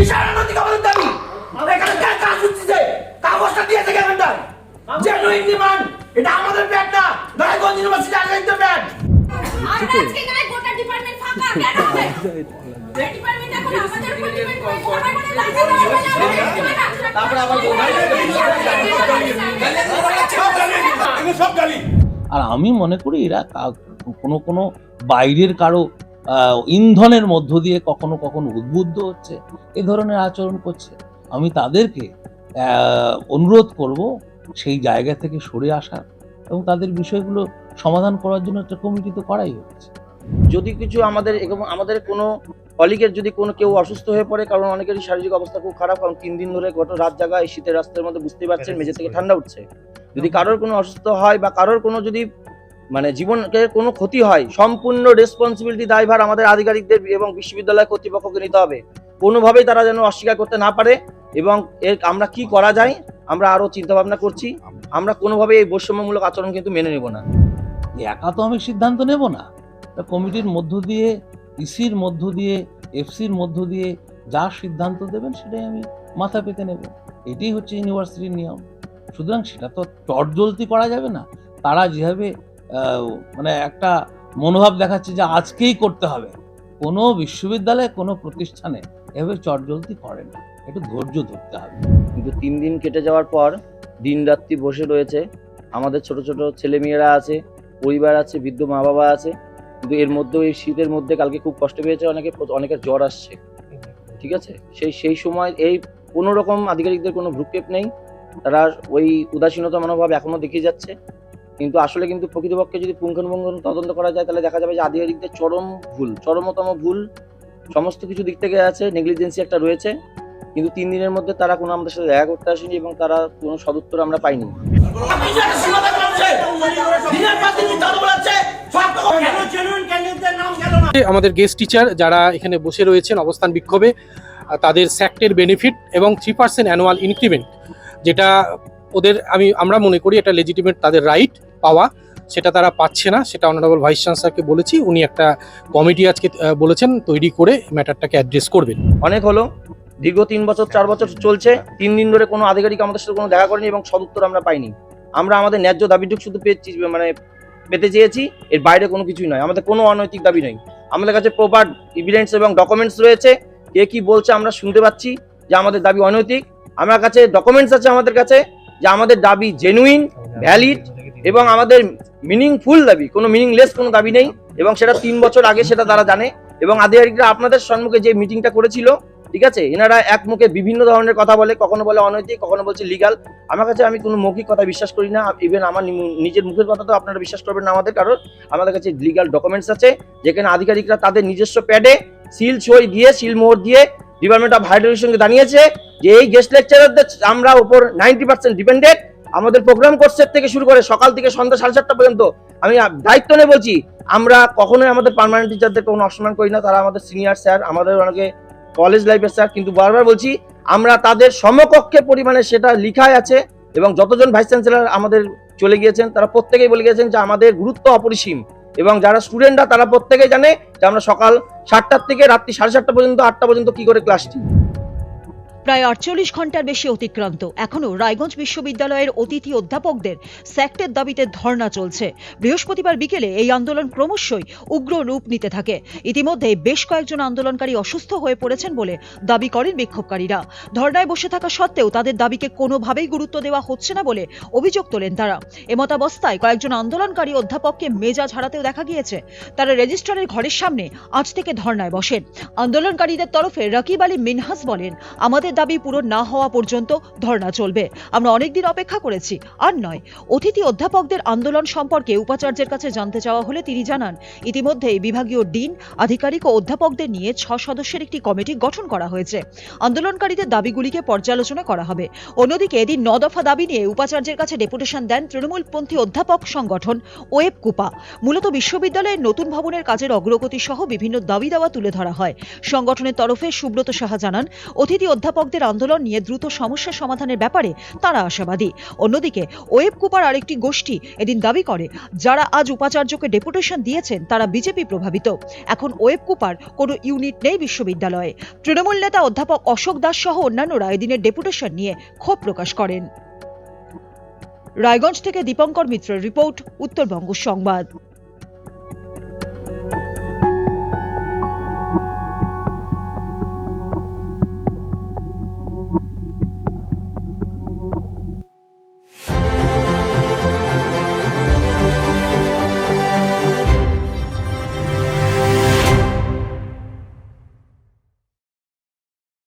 বিশাল নৈতিক আমাদের দাবি। এখানে কে কাজ হচ্ছে কাগজটা দিয়েছে কেমনটায় জেনুইন ডিমান্ড এটা আমাদের ব্যাট না। রায়গঞ্জ ইউনিভার্সিটি আগে ব্যাট আর আজকে গায়ে গোটা ডিপার্টমেন্ট ফাঁকা কেন হবে? ডিপার্টমেন্ট এখন আমাদের উপর ডিপেন্ড করে ঘরে ঘরে লাগা হবে আর আমি মনে করি এরা কোনো কোনো বাইরের কারও ইন্ধনের মধ্য দিয়ে কখনো কখনো উদ্বুদ্ধ হচ্ছে এ ধরনের আচরণ করছে। আমি তাদেরকে অনুরোধ করব সেই জায়গা থেকে সরে আসার এবং তাদের বিষয়গুলো সমাধান করার জন্য একটা কমিটি তো করাই হচ্ছে। যদি কিছু আমাদের এবং আমাদের কোনো কলিগের যদি কোনো কেউ অসুস্থ হয়ে পড়ে কারণ অনেকেরই শারীরিক অবস্থা খুব খারাপ কারণ তিন দিন ধরে গত রাত জায়গা এই শীতের রাস্তার মধ্যে বুঝতেই পারছেন মেঝে থেকে ঠান্ডা উঠছে। যদি কারোর কোনো অসুস্থ হয় বা কারোর কোনো যদি মানে জীবনকে কোনো ক্ষতি হয়, সম্পূর্ণ রেসপন্সিবিলিটি দায়ভার আমাদের আধিকারিকদের এবং বিশ্ববিদ্যালয় কর্তৃপক্ষকে নিতে হবে। কোনোভাবেই তারা যেন অস্বীকার করতে না পারে এবং এর আমরা কি করা যায়, আমরা আরও চিন্তাভাবনা করছি। আমরা কোনোভাবেই এই বৈষম্যমূলক আচরণ কিন্তু মেনে নেব না। একা তো আমি সিদ্ধান্ত নেব না। কমিটির মধ্য দিয়ে, ইসির মধ্য দিয়ে, এফসির মধ্য দিয়ে যা সিদ্ধান্ত দেবেন সেটাই আমি মাথা পেতে নেব। এটাই হচ্ছে ইউনিভার্সিটির নিয়ম। সুতরাং সেটা তো চটজলতি করা যাবে না। তারা যেভাবে মানে একটা মনোভাব দেখাচ্ছে যে আজকেই করতে হবে। কোনো বিশ্ববিদ্যালয়ে, কোনো প্রতিষ্ঠানে এভাবে চটজলতি করে না। একটু ধৈর্য ধরতে হবে। কিন্তু তিন দিন কেটে যাওয়ার পর দিন রাত্রি বসে রয়েছে। আমাদের ছোট ছোট ছেলেমেয়েরা আছে, পরিবার আছে, বৃদ্ধ মা বাবা আছে। কিন্তু এর মধ্যেও এই শীতের মধ্যে কালকে খুব কষ্ট পেয়েছে, অনেকে অনেকের জ্বর আসছে। ঠিক আছে? সেই সেই সময় এই কোনো রকম আধিকারিকদের কোনো ভ্রুক্ষেপ নেই। তারা ওই উদাসীনতা মনোভাব এখনও দেখিয়ে যাচ্ছে। কিন্তু আসলে কিন্তু প্রকৃতপক্ষে যদি পুঙ্খানুপুঙ্খ তদন্ত করা যায়, তাহলে দেখা যাবে যে আধিকারিকদের চরম ভুল, চরমতম ভুল সমস্ত কিছু দিক থেকে আছে নেগলিজেন্সি একটা রয়েছে। কিন্তু তিন দিনের মধ্যে তারা কোনো আমাদের সাথে দেখা করতে আসেনি এবং তারা কোনো সদুত্তর আমরা পাইনি। আমাদের গেস্ট টিচার যারা এখানে বসে রয়েছেন, অবস্থান বিক্ষোভে, তাদের স্যাক্টের বেনিফিট এবং থ্রি পার্সেন্ট অ্যানুয়াল ইনক্রিমেন্ট যেটা ওদের আমি, আমরা মনে করি এটা লেজিটিমেট তাদের রাইট পাওয়া। সেটা তারা পাচ্ছে না, সেটা অনারেবল ভাইস চ্যান্সেলরকে বলেছি, উনি একটা কমিটি আজকে বলেছেন, তৈরি করে ম্যাটারটাকে অ্যাড্রেস করবেন। অনেক হলো, দীর্ঘ তিন বছর, চার বছর চলছে, তিন দিন ধরে কোনো আধিকারিক আমাদের সাথে কোনো দেখা করেনি এবং সদুত্তর আমরা পাইনি। আমরা আমাদের ন্যায্য দাবিটুকু শুধু পেয়েছি মানে পেতে চেয়েছি, এর বাইরে কোনো কিছুই নয়, আমাদের কোনো অনৈতিক দাবি নেই আমাদের কাছে প্রপার এভিডেন্স এবং ডকুমেন্টস রয়েছে, কে কি বলছে আমরা শুনতে পাচ্ছি যে আমাদের দাবি অনৈতিক। আমার কাছে ডকুমেন্টস আছে আমাদের কাছে যে আমাদের দাবি জেনুইন ভ্যালিড এবং আমাদের মিনিংফুল দাবি। কোনো মিনিংলেস কোনো দাবি নেই এবং সেটা তিন বছর আগে সেটা তারা জানে এবং আধিকারিকরা আপনাদের সম্মুখে যে মিটিংটা করেছিল, ঠিক আছে? এনারা এক মুখে বিভিন্ন ধরনের কথা বলে, কখনো বলে অনৈতিক, কখনো বলছে লিগাল আমার কাছে আমি কোনো মৌখিক কথা বিশ্বাস করি না। ইভেন আমার নিজের মুখের কথা তো আপনারা বিশ্বাস করবেন না আমাদের, কারণ আমাদের কাছে লিগাল ডকুমেন্টস আছে, যেখানে আধিকারিকরা তাদের নিজস্ব প্যাডে সিল সই দিয়ে সিল মোহর দিয়ে ডিপার্টমেন্ট অফ হায়ার এডুকেশনকে জানিয়েছে যে এই গেস্ট লেকচারারদের আমরা উপর নাইনটি পার্সেন্ট ডিপেন্ডেড আমাদের প্রোগ্রাম কোর্সের থেকে শুরু করে সকাল থেকে সন্ধ্যা সাড়ে চারটা পর্যন্ত। আমি দায়িত্ব নিয়ে বলছি, আমরা কখনোই আমাদের পার্মানেন্ট টিচারদের কোনো অসম্মান করি না। তারা আমাদের সিনিয়র স্যার আমাদের অনেকে কলেজ লাইফের স্যার কিন্তু বারবার বলছি, আমরা তাদের সমকক্ষে পরিমাণে সেটা লিখাই আছে এবং যতজন ভাইস চ্যান্সেলর আমাদের চলে গিয়েছেন, তারা প্রত্যেকেই বলে গিয়েছেন যে আমাদের গুরুত্ব অপরিসীম। এবং যারা স্টুডেন্টরা তারা প্রত্যেকে জানে যে আমরা সকাল সাতটার থেকে রাত্রি সাড়ে সাতটা পর্যন্ত, আটটা পর্যন্ত কি করে ক্লাসটি প্রায় আটচল্লিশ ঘণ্টার বেশি অতিক্রান্ত। এখনও রায়গঞ্জ বিশ্ববিদ্যালয়ের অতিথি অধ্যাপকদের স্যাক্টের দাবিতে ধর্ণা চলছে। বৃহস্পতিবার বিকেলে এই আন্দোলন ক্রমশই উগ্র রূপ নিতে থাকে। ইতিমধ্যে বেশ কয়েকজন আন্দোলনকারী অসুস্থ হয়ে পড়েছেন বলে দাবি করেন বিক্ষোভকারীরা। ধর্নায় বসে থাকা সত্ত্বেও তাদের দাবিকে কোনোভাবেই গুরুত্ব দেওয়া হচ্ছে না বলে অভিযোগ তোলেন তারা। এমতাবস্থায় কয়েকজন আন্দোলনকারী অধ্যাপককে মেজাজ হারাতেও দেখা গিয়েছে। তারা রেজিস্ট্রারের ঘরের সামনে আজ থেকে ধর্নায় বসেন। আন্দোলনকারীদের তরফে রাকিব আলী মিনহাস বলেন, আমাদের দাবি পূরণ না হওয়া পর্যন্ত ধর্ণা চলবে। আমরা অনেকদিন অপেক্ষা করেছি, আর নয়। অতিথি অধ্যাপকদের আন্দোলন সম্পর্কে উপাচার্যের কাছে জানতে চাওয়া হলে তিনি জানান, ইতিমধ্যেই বিভাগীয় ডিন, আধিকারিক ও অধ্যাপকদের নিয়ে ছ সদস্যের একটি কমিটি গঠন করা হয়েছে। আন্দোলনকারীদের দাবিগুলিকে পর্যালোচনা করা হবে। অন্যদিকে এদিন ন দফা দাবি নিয়ে উপাচার্যের কাছে ডেপুটেশন দেন তৃণমূলপন্থী অধ্যাপক সংগঠন ওয়েব কুপা। মূলত বিশ্ববিদ্যালয়ের নতুন ভবনের কাজের অগ্রগতি সহ বিভিন্ন দাবি দাওয়া তুলে ধরা হয়। সংগঠনের তরফে সুব্রত সাহা জানান, অতিথি অধ্যাপক অধ্যাপকদের আন্দোলন নিয়ে দ্রুত সমস্যা সমাধানের ব্যাপারে তারা আশাবাদী। অন্যদিকে ওয়েব কুপার আরেকটি গোষ্ঠী এদিন দাবি করে, যারা আজ উপাচার্যকে ডেপুটেশন দিয়েছেন, তারা বিজেপি প্রভাবিত। এখন ওয়েব কুপার কোনো ইউনিট নেই বিশ্ববিদ্যালয়ে। তৃণমূল নেতা অধ্যাপক অশোক দাস সহ অন্যান্যরা এদিনের ডেপুটেশন নিয়ে ক্ষোভ প্রকাশ করেন। রায়গঞ্জ থেকে দীপঙ্কর মিত্রের রিপোর্ট, উত্তরবঙ্গ সংবাদ।